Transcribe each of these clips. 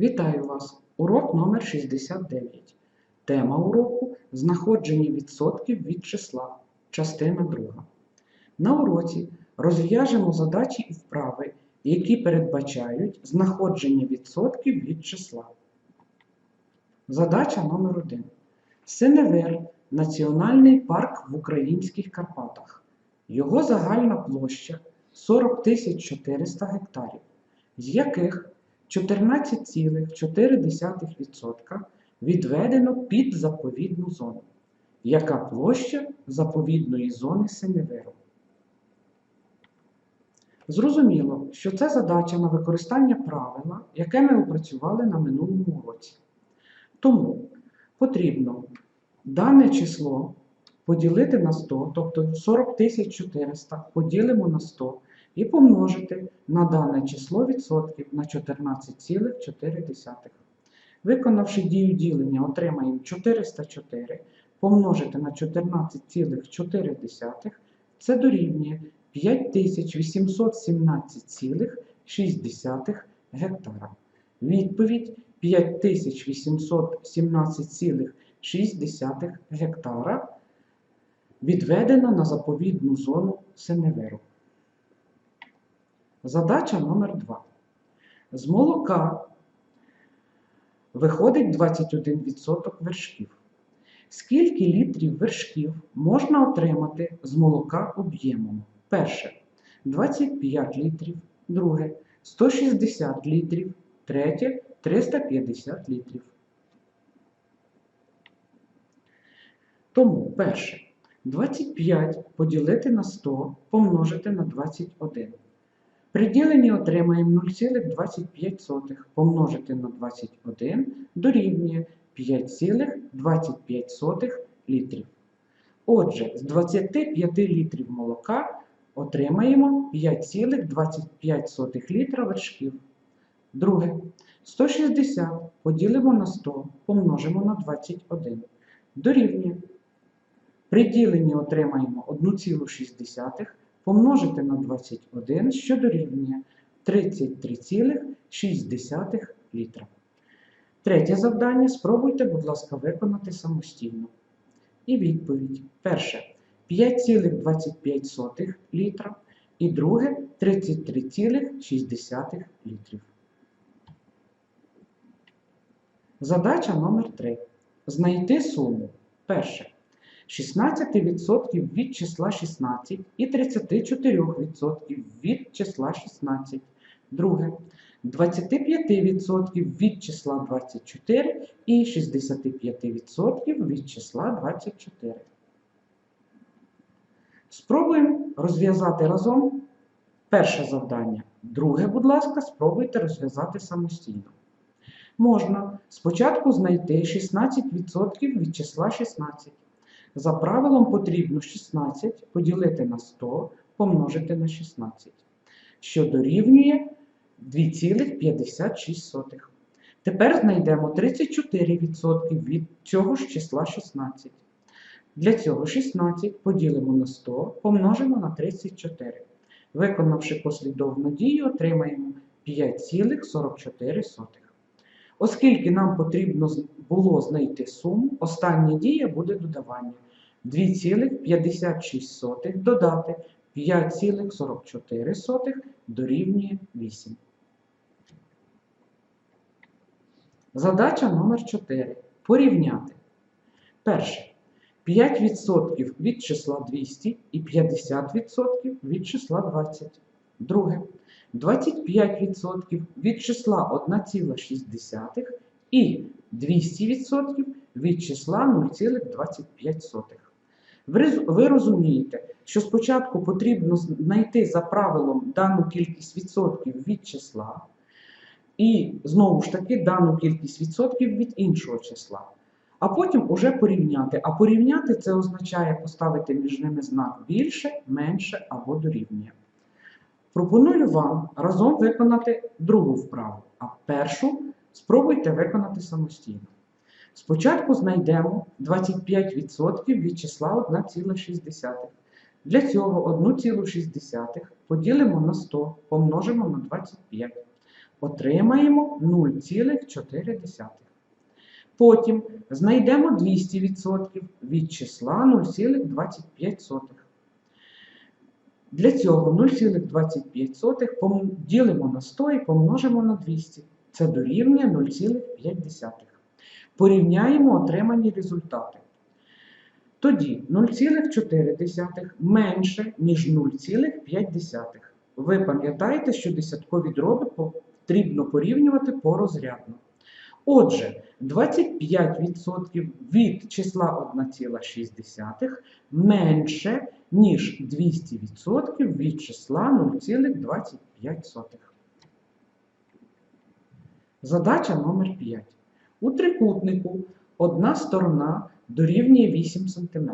Вітаю вас! Урок номер 69. Тема уроку знаходження відсотків від числа. Частина 2. На уроці розв'яжемо задачі і вправи, які передбачають знаходження відсотків від числа. Задача номер 1. Синевир – національний парк в українських Карпатах. Його загальна площа 40 400 гектарів, з яких 14,4% відведено під заповідну зону. Яка площа заповідної зони Синевиру? Зрозуміло, що це задача на використання правила, яке ми опрацювали на минулому уроці. Тому потрібно дане число поділити на 100, тобто 40 400 поділимо на 100 і помножити на дане число відсотків на 14,4. Виконавши дію ділення, отримаємо 404 помножити на 14,4, це дорівнює 5817,6 гектара. Відповідь 5817,6 гектара відведено на заповідну зону Сеневеру. Задача номер 2. З молока виходить 21% вершків. Скільки літрів вершків можна отримати з молока об'ємом? Перше 25 літрів, друге 160 літрів, третє 350 літрів. Тому перше 25 поділити на 100 помножити на 21. При діленні отримаємо 0,25 помножити на 21 дорівнює 5,25 літрів. Отже, з 25 літрів молока отримаємо 5,25 літра вершків. Друге. 160 поділимо на 100 помножимо на 21. Дорівнює. При діленні отримаємо 1,6 помножити на 21, що дорівнює 33,6 літра. Третє завдання спробуйте, будь ласка, виконати самостійно. І відповідь. Перше 5,25 літра. І друге 33,6 літрів. Задача номер 3. Знайти суму. Перше. 16% від числа 16 і 34% від числа 16. Друге. 25% від числа 24 і 65% від числа 24. Спробуємо розв'язати разом перше завдання. Друге, будь ласка, спробуйте розв'язати самостійно. Можна спочатку знайти 16% від числа 16. За правилом потрібно 16 поділити на 100 помножити на 16, що дорівнює 2,56. Тепер знайдемо 34% від цього ж числа 16. Для цього 16 поділимо на 100 помножимо на 34. Виконавши послідовну дію, отримаємо 5,44. Оскільки нам потрібно було знайти суму, остання дія буде додавання. 2,56 додати 5,44 дорівнює 8. Задача номер 4. Порівняти. Перше. 5% від числа 200 і 50% від числа 20. Друге. 25% від числа 1,6 і 200% від числа 0,25. Ви розумієте, що спочатку потрібно знайти за правилом дану кількість відсотків від числа, і знову ж таки дану кількість відсотків від іншого числа. А потім уже порівняти. А порівняти це означає поставити між ними знак більше, менше або дорівнює. Пропоную вам разом виконати другу вправу, а першу спробуйте виконати самостійно. Спочатку знайдемо 25% від числа 1,6. Для цього 1,6 поділимо на 100, помножимо на 25. Отримаємо 0,4. Потім знайдемо 200% від числа 0,25. Для цього 0,25 пом- ділимо на 100 і помножимо на 200. Це дорівнює 0,5. Порівняємо отримані результати. Тоді 0,4 менше, ніж 0,5. Ви пам'ятаєте, що десяткові дроби потрібно порівнювати порозрядно. Отже, 25% від числа 1,6 менше, ніж 200% від числа 0,25. Задача номер 5. У трикутнику одна сторона дорівнює 8 см,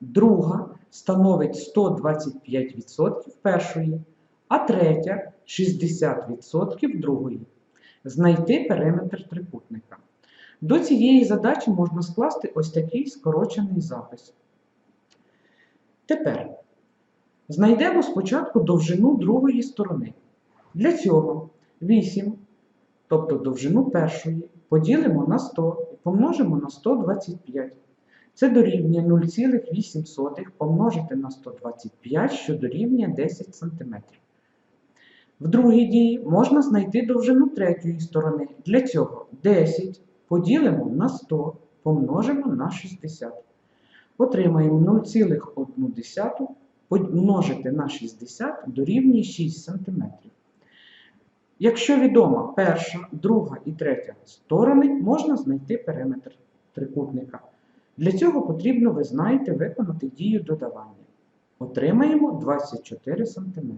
друга становить 125% першої, а третя 60% другої. Знайти периметр трикутника. До цієї задачі можна скласти ось такий скорочений запис. Тепер знайдемо спочатку довжину другої сторони. Для цього 8, тобто довжину першої, поділимо на 100 і помножимо на 125. Це дорівнює 0,8 помножити на 125, що дорівнює 10 см. В другій дії можна знайти довжину третьої сторони. Для цього 10 поділимо на 100, помножимо на 60. Отримаємо 0,1 помножити на 60 дорівнює 6 см. Якщо відома перша, друга і третя сторони, можна знайти периметр трикутника. Для цього потрібно, ви знаєте, виконати дію додавання. Отримаємо 24 см.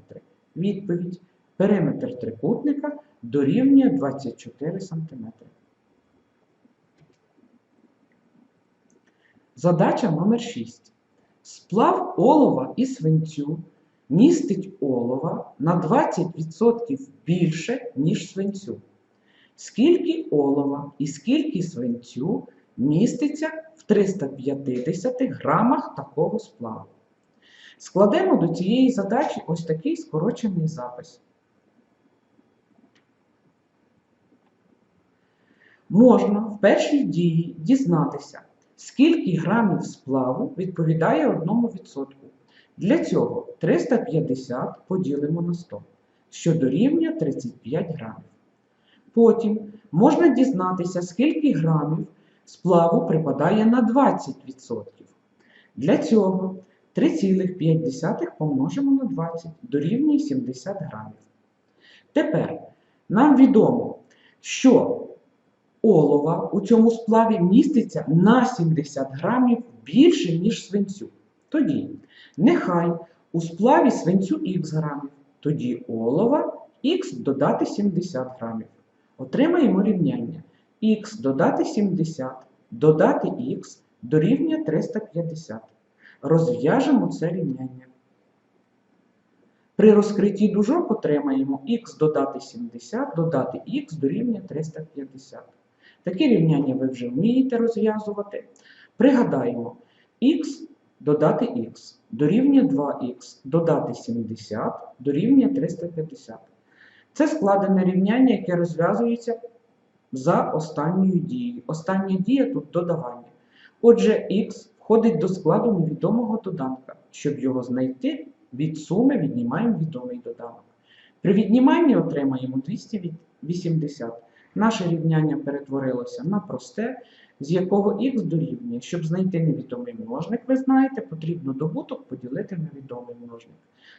Відповідь. Периметр трикутника дорівнює 24 см. Задача номер 6. Сплав олова і свинцю містить олова на 20% більше, ніж свинцю. Скільки олова і скільки свинцю міститься в 350 грамах такого сплаву? Складемо до цієї задачі ось такий скорочений запис. Можна в першій дії дізнатися, скільки грамів сплаву відповідає 1%. Для цього 350 поділимо на 100, що дорівнює 35 грамів. Потім можна дізнатися, скільки грамів сплаву припадає на 20%. Для цього 3,5 помножимо на 20 дорівнює 70 грамів. Тепер нам відомо, що олова у цьому сплаві міститься на 70 грамів більше, ніж свинцю. Тоді нехай у сплаві свинцю х грамів, тоді олова х додати 70 грамів. Отримаємо рівняння х додати 70, додати х дорівнює 350. Розв'яжемо це рівняння. При розкритті дужок отримаємо х додати 70, додати х дорівнює 350. Такі рівняння ви вже вмієте розв'язувати. Пригадаємо, х додати х дорівнює 2х, додати 70 дорівнює 350. Це складене рівняння, яке розв'язується за останньою дією. Остання дія тут додавання. Отже, х входить до складу невідомого доданка. Щоб його знайти, від суми віднімаємо відомий доданок. При відніманні отримаємо 280. Наше рівняння перетворилося на просте, з якого х дорівнює. Щоб знайти невідомий множник, ви знаєте, потрібно добуток поділити на відомий множник.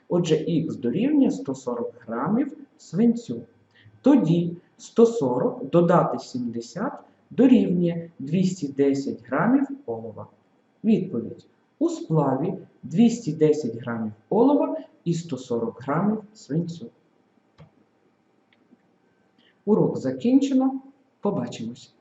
Отже, х дорівнює 140 грамів свинцю. Тоді 140 додати 70 дорівнює 210 грамів олова. Відповідь. У сплаві 210 грамів олова і 140 грамів свинцю. Урок закінчено. Побачимось!